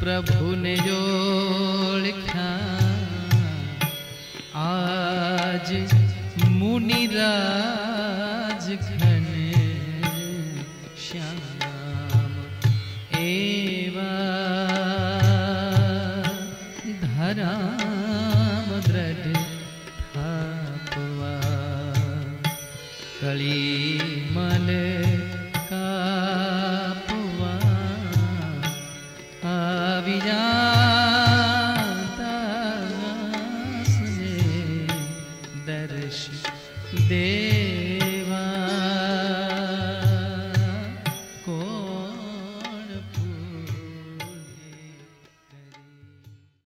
प्रभु ने ओळख्या आज मुनिराज घन श्याम एवा धराम दृढ़ थापवा। कली दर्श दे